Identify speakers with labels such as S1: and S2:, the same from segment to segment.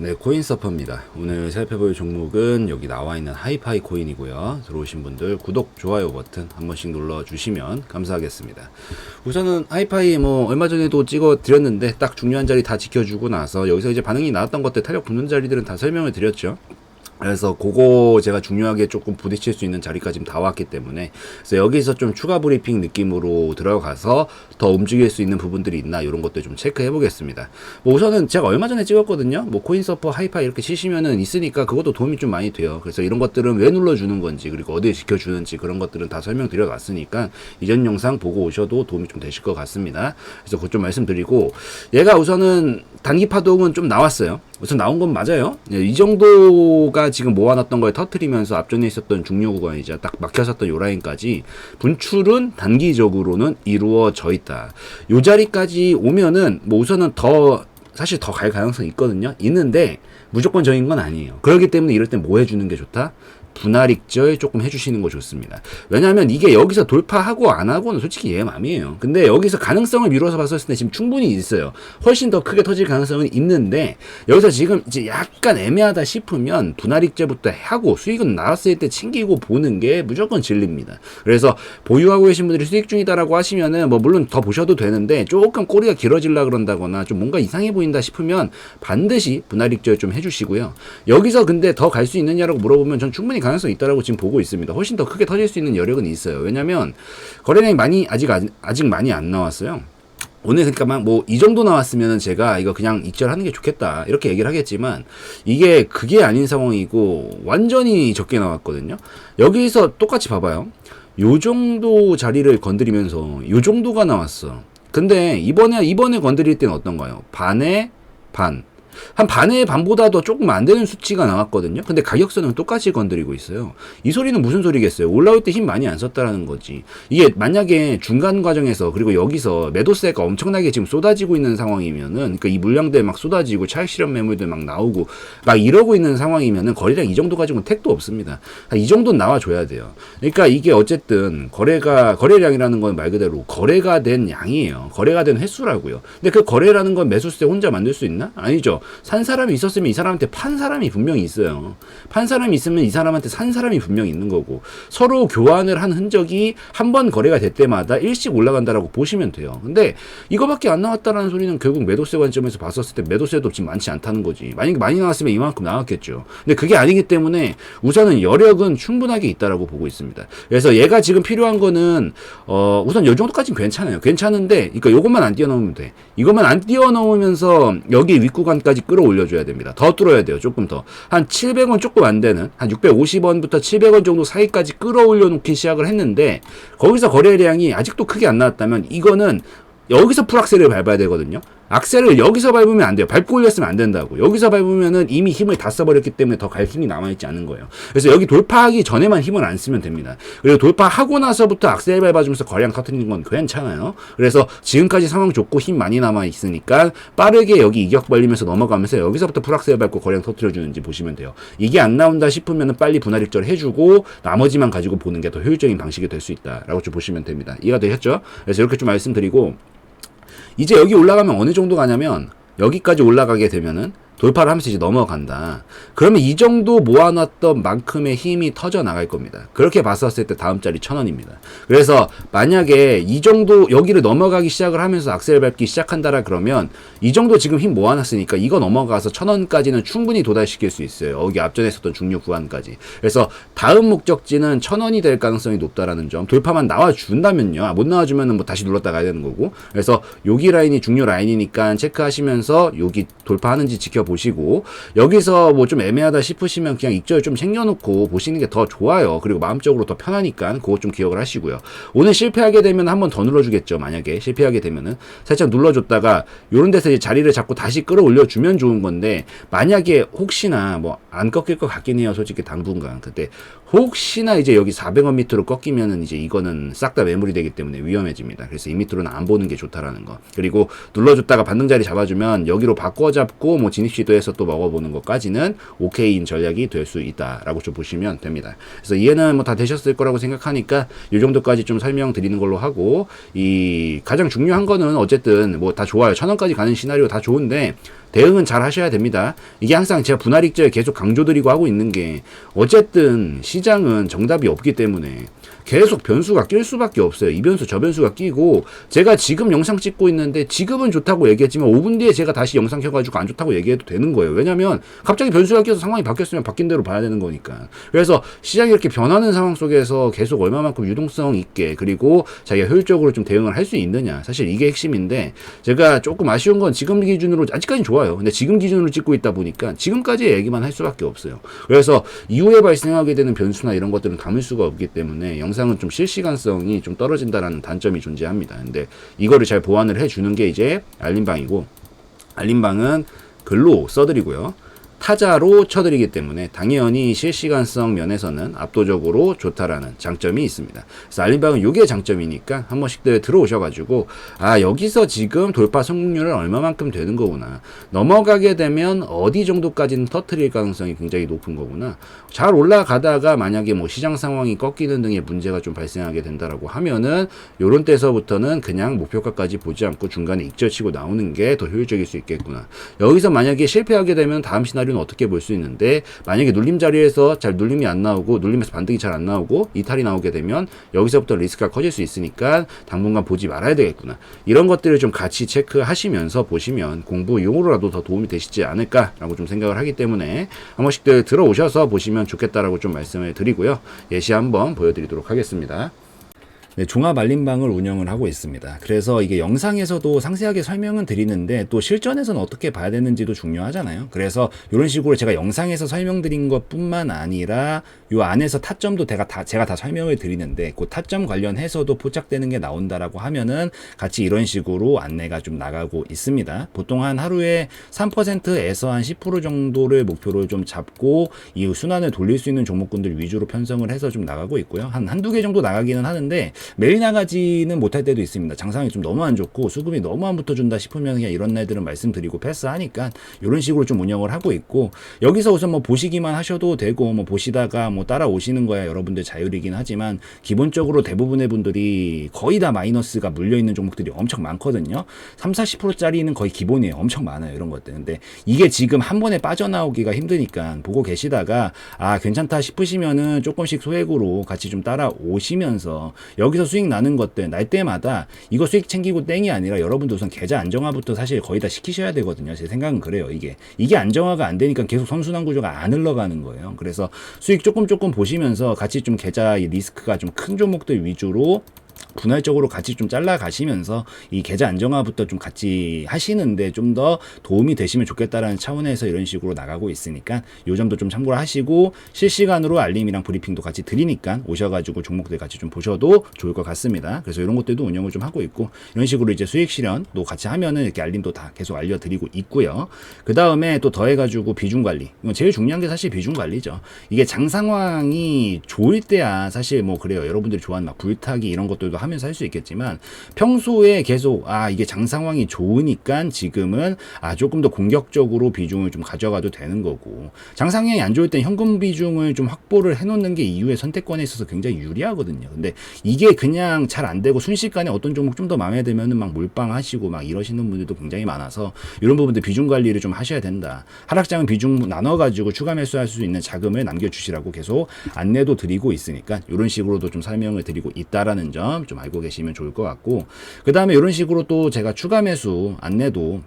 S1: 네, 코인 서퍼입니다. 오늘 살펴볼 종목은 여기 나와 있는 하이파이 코인이고요. 들어오신 분들 구독, 좋아요 버튼 한 번씩 눌러 주시면 감사하겠습니다. 우선은 하이파이 뭐 얼마 전에도 찍어 드렸는데 딱 중요한 자리 다 지켜주고 나서 여기서 이제 반응이 나왔던 것들 탄력 붙는 자리들은 다 설명을 드렸죠. 그래서 그거 제가 중요하게 조금 부딪힐 수 있는 자리까지 다 왔기 때문에 그래서 여기서 좀 추가 브리핑 느낌으로 들어가서 더 움직일 수 있는 부분들이 있나 이런 것들 좀 체크해 보겠습니다. 뭐 우선은 제가 얼마 전에 찍었거든요. 뭐 코인 서퍼 하이파 이렇게 치시면은 있으니까 그것도 도움이 좀 많이 돼요. 그래서 이런 것들은 왜 눌러주는 건지 그리고 어디에 지켜주는지 그런 것들은 다 설명드려 놨으니까 이전 영상 보고 오셔도 도움이 좀 되실 것 같습니다. 그래서 그것 좀 말씀드리고 얘가 우선은 단기 파동은 좀 나왔어요. 우선 나온 건 맞아요. 예, 이 정도가 지금 모아놨던 걸 터트리면서 앞전에 있었던 중요 구간이자 딱 막혔었던 요 라인까지 분출은 단기적으로는 이루어져 있다. 요 자리까지 오면은 뭐 우선은 더 사실 더 갈 가능성이 있거든요. 있는데 무조건적인 건 아니에요. 그렇기 때문에 이럴 때 뭐 해주는 게 좋다? 분할 익절 조금 해주시는 거 좋습니다. 왜냐하면 이게 여기서 돌파하고 안 하고는 솔직히 얘 맘이에요. 근데 여기서 가능성을 미뤄서 봤을 때 지금 충분히 있어요. 훨씬 더 크게 터질 가능성은 있는데 여기서 지금 이제 약간 애매하다 싶으면 분할 익절부터 하고 수익은 나왔을 때 챙기고 보는 게 무조건 진리입니다. 그래서 보유하고 계신 분들이 수익 중이다라고 하시면은 뭐 물론 더 보셔도 되는데 조금 꼬리가 길어질라 그런다거나 좀 뭔가 이상해 보인다 싶으면 반드시 분할 익절 좀 해주시고요. 여기서 근데 더 갈 수 있느냐라고 물어보면 전 충분히 가능성이 있다라고 지금 보고 있습니다. 훨씬 더 크게 터질 수 있는 여력은 있어요. 왜냐하면 거래량이 많이 아직 아직 많이 안 나왔어요. 오늘 그러니까 뭐이 정도 나왔으면 제가 이거 그냥 익절하는 게 좋겠다 이렇게 얘기를 하겠지만 이게 그게 아닌 상황이고 완전히 적게 나왔거든요. 여기서 똑같이 봐봐요. 요 정도 자리를 건드리면서 요 정도가 나왔어. 근데 이번에 이번에 건드릴 때는 어떤가요? 반에 반. 한 반의 반보다도 조금 안 되는 수치가 나왔거든요. 근데 가격선은 똑같이 건드리고 있어요. 이 소리는 무슨 소리겠어요? 올라올 때 힘 많이 안 썼다라는 거지. 이게 만약에 중간 과정에서 그리고 여기서 매도세가 엄청나게 지금 쏟아지고 있는 상황이면은 그러니까 이 물량들 막 쏟아지고 차익 실현 매물들 막 나오고 막 이러고 있는 상황이면은 거래량 이 정도 가지고는 택도 없습니다. 이 정도는 나와줘야 돼요. 그러니까 이게 어쨌든 거래가 거래량이라는 건 말 그대로 거래가 된 양이에요. 거래가 된 횟수라고요. 근데 그 거래라는 건 매수세 혼자 만들 수 있나? 아니죠. 산 사람이 있었으면 이 사람한테 판 사람이 분명히 있어요. 판 사람이 있으면 이 사람한테 산 사람이 분명히 있는 거고 서로 교환을 한 흔적이 한 번 거래가 될 때마다 일씩 올라간다라고 보시면 돼요. 근데 이거밖에 안 나왔다라는 소리는 결국 매도세 관점에서 봤었을 때 매도세도 지금 많지 않다는 거지. 만약에 많이 나왔으면 이만큼 나왔겠죠. 근데 그게 아니기 때문에 우선은 여력은 충분하게 있다라고 보고 있습니다. 그래서 얘가 지금 필요한 거는 어 우선 요 정도까지는 괜찮아요. 괜찮은데 그러니까 요것만 안 뛰어넘으면 돼. 이것만 안 뛰어넘으면서 여기 윗구간까지 끌어올려줘야 됩니다. 더 뚫어야 돼요. 조금 더. 한 700원 조금 안 되는, 한 650원부터 700원 정도 사이까지 끌어올려 놓기 시작을 했는데, 거기서 거래량이 아직도 크게 안 나왔다면, 이거는 여기서 풀악셀을 밟아야 되거든요. 악셀을 여기서 밟으면 안 돼요. 밟고 올렸으면 안 된다고. 여기서 밟으면은 이미 힘을 다 써버렸기 때문에 더 갈 힘이 남아있지 않은 거예요. 그래서 여기 돌파하기 전에만 힘을 안 쓰면 됩니다. 그리고 돌파하고 나서부터 악셀 밟아주면서 거량 터트리는 건 괜찮아요. 그래서 지금까지 상황 좋고 힘 많이 남아있으니까 빠르게 여기 이격 벌리면서 넘어가면서 여기서부터 풀악셀 밟고 거량 터트려주는지 보시면 돼요. 이게 안 나온다 싶으면은 빨리 분할 입절 해주고 나머지만 가지고 보는 게 더 효율적인 방식이 될 수 있다라고 좀 보시면 됩니다. 이해가 되셨죠? 그래서 이렇게 좀 말씀드리고 이제 여기 올라가면 어느 정도 가냐면 여기까지 올라가게 되면은 돌파를 하면서 이제 넘어간다. 그러면 이 정도 모아놨던 만큼의 힘이 터져 나갈 겁니다. 그렇게 봤었을 때 다음 자리 천 원입니다. 그래서 만약에 이 정도 여기를 넘어가기 시작을 하면서 악셀 밟기 시작한다라 그러면 이 정도 지금 힘 모아놨으니까 이거 넘어가서 천 원까지는 충분히 도달시킬 수 있어요. 여기 앞전에 있었던 중류 구간까지. 그래서 다음 목적지는 천 원이 될 가능성이 높다라는 점. 돌파만 나와준다면요. 아, 못 나와주면은 뭐 다시 눌렀다 가야 되는 거고. 그래서 여기 라인이 중요 라인이니까 체크하시면서 여기 돌파하는지 지켜 보시고 여기서 뭐 좀 애매하다 싶으시면 그냥 익절 좀 챙겨놓고 보시는 게 더 좋아요. 그리고 마음적으로 더 편하니까 그거 좀 기억을 하시고요. 오늘 실패하게 되면 한 번 더 눌러주겠죠. 만약에 실패하게 되면은 살짝 눌러줬다가 요런 데서 이제 자리를 잡고 다시 끌어올려 주면 좋은 건데 만약에 혹시나 뭐 안 꺾일 것 같긴 해요. 솔직히 당분간 그때 혹시나 이제 여기 400원 밑으로 꺾이면은 이제 이거는 싹 다 매물이 되기 때문에 위험해집니다. 그래서 이 밑으로는 안 보는 게 좋다라는 거. 그리고 눌러줬다가 반등 자리 잡아주면 여기로 바꿔 잡고 뭐 진입 시도해서 또 먹어보는 것까지는 오케이인 전략이 될 수 있다라고 좀 보시면 됩니다. 그래서 이해는 뭐 다 되셨을 거라고 생각하니까 이 정도까지 좀 설명드리는 걸로 하고 이 가장 중요한 거는 어쨌든 뭐 다 좋아요. 천 원까지 가는 시나리오 다 좋은데 대응은 잘 하셔야 됩니다. 이게 항상 제가 분할익저에 계속 강조드리고 하고 있는 게 어쨌든 시장은 정답이 없기 때문에 계속 변수가 낄 수밖에 없어요. 이 변수 저 변수가 끼고 제가 지금 영상 찍고 있는데 지금은 좋다고 얘기했지만 5분 뒤에 제가 다시 영상 켜가지고 안 좋다고 얘기해도 되는 거예요. 왜냐면 갑자기 변수가 껴서 상황이 바뀌었으면 바뀐 대로 봐야 되는 거니까. 그래서 시장이 이렇게 변하는 상황 속에서 계속 얼마만큼 유동성 있게 그리고 자기가 효율적으로 좀 대응을 할 수 있느냐. 사실 이게 핵심인데 제가 조금 아쉬운 건 지금 기준으로 아직까지는 좋아요. 근데 지금 기준으로 찍고 있다 보니까 지금까지의 얘기만 할 수밖에 없어요. 그래서 이후에 발생하게 되는 변수나 이런 것들은 담을 수가 없기 때문에 영상 은 좀 실시간성이 좀 떨어진다라는 단점이 존재합니다. 근데 이거를 잘 보완을 해주는 게 이제 알림방이고 알림방은 글로 써드리고요. 타자로 쳐드리기 때문에 당연히 실시간성 면에서는 압도적으로 좋다라는 장점이 있습니다. 그래서 알림방은 이게 장점이니까 한 번씩들 들어오셔가지고 아 여기서 지금 돌파 성공률은 얼마만큼 되는 거구나. 넘어가게 되면 어디 정도까지는 터트릴 가능성이 굉장히 높은 거구나. 잘 올라가다가 만약에 뭐 시장 상황이 꺾이는 등의 문제가 좀 발생하게 된다라고 하면은 요런 때서부터는 그냥 목표가까지 보지 않고 중간에 익절치고 나오는 게 더 효율적일 수 있겠구나. 여기서 만약에 실패하게 되면 다음 시나리오 는 어떻게 볼 수 있는데 만약에 눌림 자리에서 잘 눌림이 안 나오고 눌림에서 반등이 잘 안 나오고 이탈이 나오게 되면 여기서부터 리스크가 커질 수 있으니까 당분간 보지 말아야 되겠구나 이런 것들을 좀 같이 체크하시면서 보시면 공부용으로라도 더 도움이 되시지 않을까라고 좀 생각을 하기 때문에 한 번씩들 들어오셔서 보시면 좋겠다라고 좀 말씀을 드리고요 예시 한번 보여드리도록 하겠습니다. 네, 종합 알림방을 운영을 하고 있습니다. 그래서 이게 영상에서도 상세하게 설명은 드리는데 또 실전에서는 어떻게 봐야 되는지도 중요하잖아요. 그래서 이런 식으로 제가 영상에서 설명드린 것뿐만 아니라 요 안에서 타점도 제가 다 제가 다 설명을 드리는데 그 타점 관련해서도 포착되는 게 나온다라고 하면은 같이 이런 식으로 안내가 좀 나가고 있습니다. 보통 한 하루에 3%에서 한 10% 정도를 목표로 좀 잡고 이 순환을 돌릴 수 있는 종목군들 위주로 편성을 해서 좀 나가고 있고요. 한 한두 개 정도 나가기는 하는데 매일 나가지는 못할 때도 있습니다. 장상이 좀 너무 안 좋고 수급이 너무 안 붙어준다 싶으면 그냥 이런 날들은 말씀드리고 패스하니까 이런 식으로 좀 운영을 하고 있고 여기서 우선 뭐 보시기만 하셔도 되고 뭐 보시다가 뭐 따라오시는 거야 여러분들 자율이긴 하지만 기본적으로 대부분의 분들이 거의 다 마이너스가 물려 있는 종목들이 엄청 많거든요. 3, 40%짜리는 거의 기본이에요. 엄청 많아요. 이런 것들. 근데 이게 지금 한 번에 빠져나오기가 힘드니까 보고 계시다가 아 괜찮다 싶으시면은 조금씩 소액으로 같이 좀 따라오시면서 여기서 수익 나는 것들 날 때마다 이거 수익 챙기고 땡이 아니라 여러분도 우선 계좌 안정화부터 사실 거의 다 시키셔야 되거든요. 제 생각은 그래요. 이게 이게 안정화가 안 되니까 계속 선순환 구조가 안 흘러가는 거예요. 그래서 수익 조금 조금 보시면서 같이 좀 계좌 의 리스크가 좀 큰 종목들 위주로 분할적으로 같이 좀 잘라 가시면서 이 계좌 안정화부터 좀 같이 하시는데 좀 더 도움이 되시면 좋겠다라는 차원에서 이런 식으로 나가고 있으니까 요 점도 좀 참고를 하시고 실시간으로 알림이랑 브리핑도 같이 드리니까 오셔가지고 종목들 같이 좀 보셔도 좋을 것 같습니다. 그래서 이런 것들도 운영을 좀 하고 있고 이런 식으로 이제 수익 실현도 같이 하면은 이렇게 알림도 다 계속 알려드리고 있고요. 그 다음에 또 더해가지고 비중 관리. 이건 제일 중요한 게 사실 비중 관리죠. 이게 장 상황이 좋을 때야 사실 뭐 그래요. 여러분들이 좋아하는 막 불타기 이런 것들도 하면 서 할 수 있겠지만 평소에 계속 아 이게 장 상황이 좋으니까 지금은 아 조금 더 공격적으로 비중을 좀 가져가도 되는 거고 장 상황이 안 좋을 땐 현금 비중을 좀 확보를 해놓는 게 이후에 선택권에 있어서 굉장히 유리하거든요. 근데 이게 그냥 잘 안 되고 순식간에 어떤 종목 좀 더 마음에 들면은 막 몰빵하시고 막 이러시는 분들도 굉장히 많아서 이런 부분들 비중 관리를 좀 하셔야 된다. 하락장은 비중 나눠가지고 추가 매수할 수 있는 자금을 남겨주시라고 계속 안내도 드리고 있으니까 이런 식으로도 좀 설명을 드리고 있다라는 점좀 알고 계시면 좋을 것 같고 그 다음에 이런 식으로 또 제가 추가 매수 안내도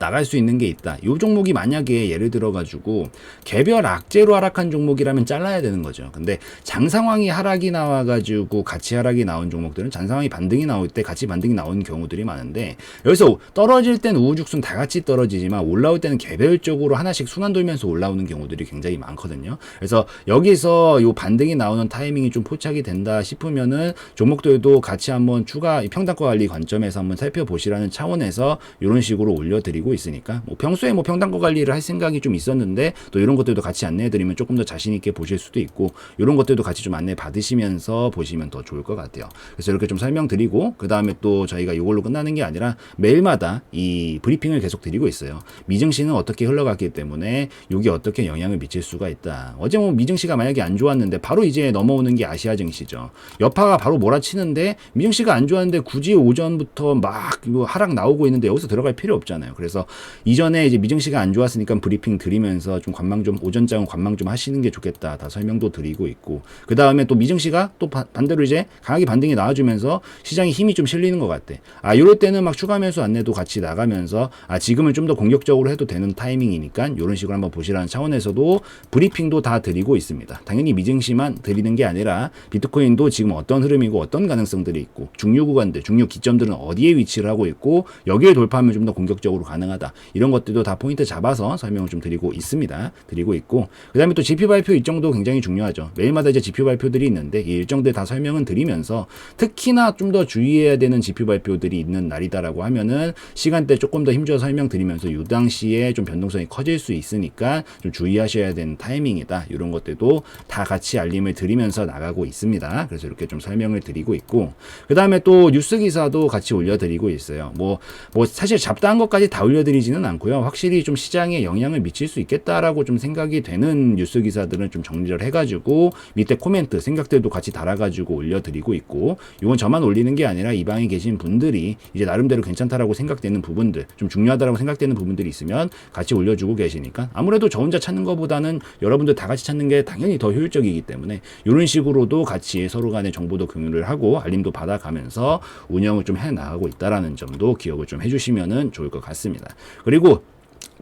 S1: 나갈 수 있는 게 있다. 이 종목이 만약에 예를 들어 가지고 개별 악재로 하락한 종목이라면 잘라야 되는 거죠. 근데 장 상황이 하락이 나와 가지고 같이 하락이 나온 종목들은 장 상황이 반등이 나올 때 같이 반등이 나오는 경우들이 많은데 여기서 떨어질 땐 우후죽순 다 같이 떨어지지만 올라올 때는 개별적으로 하나씩 순환 돌면서 올라오는 경우들이 굉장히 많거든요. 그래서 여기서 요 반등이 나오는 타이밍이 좀 포착이 된다 싶으면은 종목들도 같이 한번 추가 평단가 관리 관점에서 한번 살펴보시라는 차원에서 이런 식으로 올려드리고 있으니까 뭐 평소에 뭐 평단가 관리를 할 생각이 좀 있었는데 또 이런 것들도 같이 안내해드리면 조금 더 자신 있게 보실 수도 있고 이런 것들도 같이 좀 안내 받으시면서 보시면 더 좋을 것 같아요. 그래서 이렇게 좀 설명드리고 그 다음에 또 저희가 이걸로 끝나는 게 아니라 매일마다 이 브리핑을 계속 드리고 있어요. 미증시는 어떻게 흘러갔기 때문에 이게 어떻게 영향을 미칠 수가 있다. 어제 뭐 미증시가 만약에 안 좋았는데 바로 이제 넘어오는 게 아시아 증시죠. 여파가 바로 몰아치는데 미증시가 안 좋았는데 굳이 오전부터 막 이거 하락 나오고 있는데 여기서 들어갈 필요 없잖아요. 그래서 그래서 이전에 이제 미정 씨가 안 좋았으니까 브리핑 드리면서 좀 관망 좀 오전장은 관망 좀 하시는 게 좋겠다. 다 설명도 드리고 있고 그 다음에 또 미정 씨가 또 바- 반대로 이제 강하게 반등이 나와주면서 시장에 힘이 좀 실리는 것 같아. 아 이럴 때는 막 추가 매수 안내도 같이 나가면서 아 지금은 좀 더 공격적으로 해도 되는 타이밍이니까 이런 식으로 한번 보시라는 차원에서도 브리핑도 다 드리고 있습니다. 당연히 미증 씨만 드리는 게 아니라 비트코인도 지금 어떤 흐름이고 어떤 가능성들이 있고 중류 구간들, 중류 기점들은 어디에 위치를 하고 있고 여기에 돌파하면 좀 더 공격적으로 가능 하다. 이런 것들도 다 포인트 잡아서 설명을 좀 드리고 있습니다. 드리고 있고 그다음에 또 GP 발표 일정도 굉장히 중요하죠. 매일마다 이제 GP 발표들이 있는데 이 일정들 다 설명은 드리면서 특히나 좀 더 주의해야 되는 GP 발표들이 있는 날이다라고 하면은 시간대 조금 더 힘줘서 설명드리면서 요 당시에 좀 변동성이 커질 수 있으니까 좀 주의하셔야 되는 타이밍이다. 이런 것들도 다 같이 알림을 드리면서 나가고 있습니다. 그래서 이렇게 좀 설명을 드리고 있고 그 다음에 또 뉴스 기사도 같이 올려드리고 있어요. 뭐뭐 사실 잡다한 것까지 다 올려드리지는 않고요. 확실히 좀 시장에 영향을 미칠 수 있겠다라고 좀 생각이 되는 뉴스 기사들은 좀 정리를 해가지고 밑에 코멘트 생각들도 같이 달아가지고 올려드리고 있고 이건 저만 올리는 게 아니라 이 방에 계신 분들이 이제 나름대로 괜찮다라고 생각되는 부분들 좀 중요하다라고 생각되는 부분들이 있으면 같이 올려주고 계시니까 아무래도 저 혼자 찾는 것보다는 여러분들 다 같이 찾는 게 당연히 더 효율적이기 때문에 이런 식으로도 같이 서로 간의 정보도 공유를 하고 알림도 받아가면서 운영을 좀 해 나가고 있다라는 점도 기억을 좀 해주시면은 좋을 것 같습니다. 그리고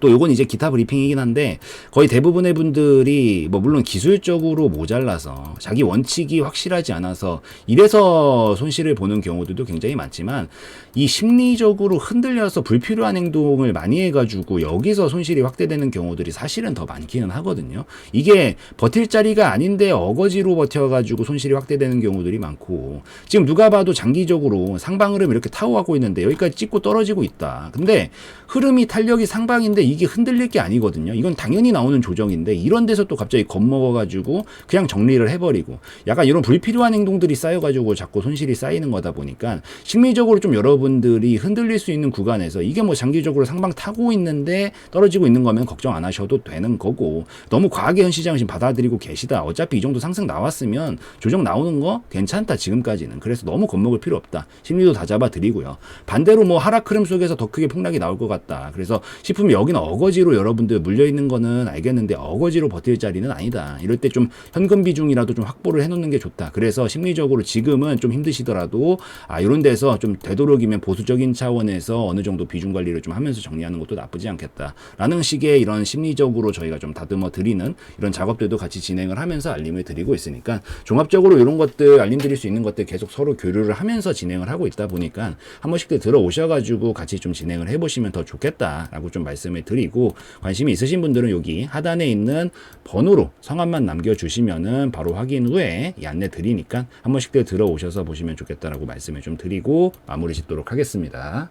S1: 또 요건 이제 기타 브리핑이긴 한데 거의 대부분의 분들이 뭐 물론 기술적으로 모자라서 자기 원칙이 확실하지 않아서 이래서 손실을 보는 경우들도 굉장히 많지만 이 심리적으로 흔들려서 불필요한 행동을 많이 해가지고 여기서 손실이 확대되는 경우들이 사실은 더 많기는 하거든요. 이게 버틸 자리가 아닌데 어거지로 버텨가지고 손실이 확대되는 경우들이 많고 지금 누가 봐도 장기적으로 상방 흐름 이렇게 타고가고 있는데 여기까지 찍고 떨어지고 있다. 근데 흐름이 탄력이 상방인데 이게 흔들릴 게 아니거든요. 이건 당연히 나오는 조정인데 이런 데서 또 갑자기 겁먹어가지고 그냥 정리를 해버리고 약간 이런 불필요한 행동들이 쌓여가지고 자꾸 손실이 쌓이는 거다 보니까 심리적으로 좀 여러분들이 흔들릴 수 있는 구간에서 이게 뭐 장기적으로 상방 타고 있는데 떨어지고 있는 거면 걱정 안 하셔도 되는 거고 너무 과하게 현 시장을 지금 받아들이고 계시다. 어차피 이 정도 상승 나왔으면 조정 나오는 거 괜찮다 지금까지는. 그래서 너무 겁먹을 필요 없다. 심리도 다 잡아드리고요. 반대로 뭐 하락 흐름 속에서 더 크게 폭락이 나올 것 같다. 그래서 싶으면 여기는 어거지로 여러분들 물려 있는 거는 알겠는데 어거지로 버틸 자리는 아니다. 이럴 때 좀 현금 비중이라도 좀 확보를 해놓는 게 좋다. 그래서 심리적으로 지금은 좀 힘드시더라도 아 이런 데서 좀 되도록이면 보수적인 차원에서 어느 정도 비중 관리를 좀 하면서 정리하는 것도 나쁘지 않겠다 라는 식의 이런 심리적으로 저희가 좀 다듬어 드리는 이런 작업들도 같이 진행을 하면서 알림을 드리고 있으니까 종합적으로 이런 것들 알림 드릴 수 있는 것들 계속 서로 교류를 하면서 진행을 하고 있다 보니까 한 번씩들 들어오셔가지고 같이 좀 진행을 해보시면 더 좋겠다라고 좀 말씀을 드리고 관심이 있으신 분들은 여기 하단에 있는 번호로 성함만 남겨주시면은 바로 확인 후에 이 안내 드리니까 한 번씩 들 들어오셔서 보시면 좋겠다라고 말씀을 좀 드리고 마무리 짓도록 하겠습니다.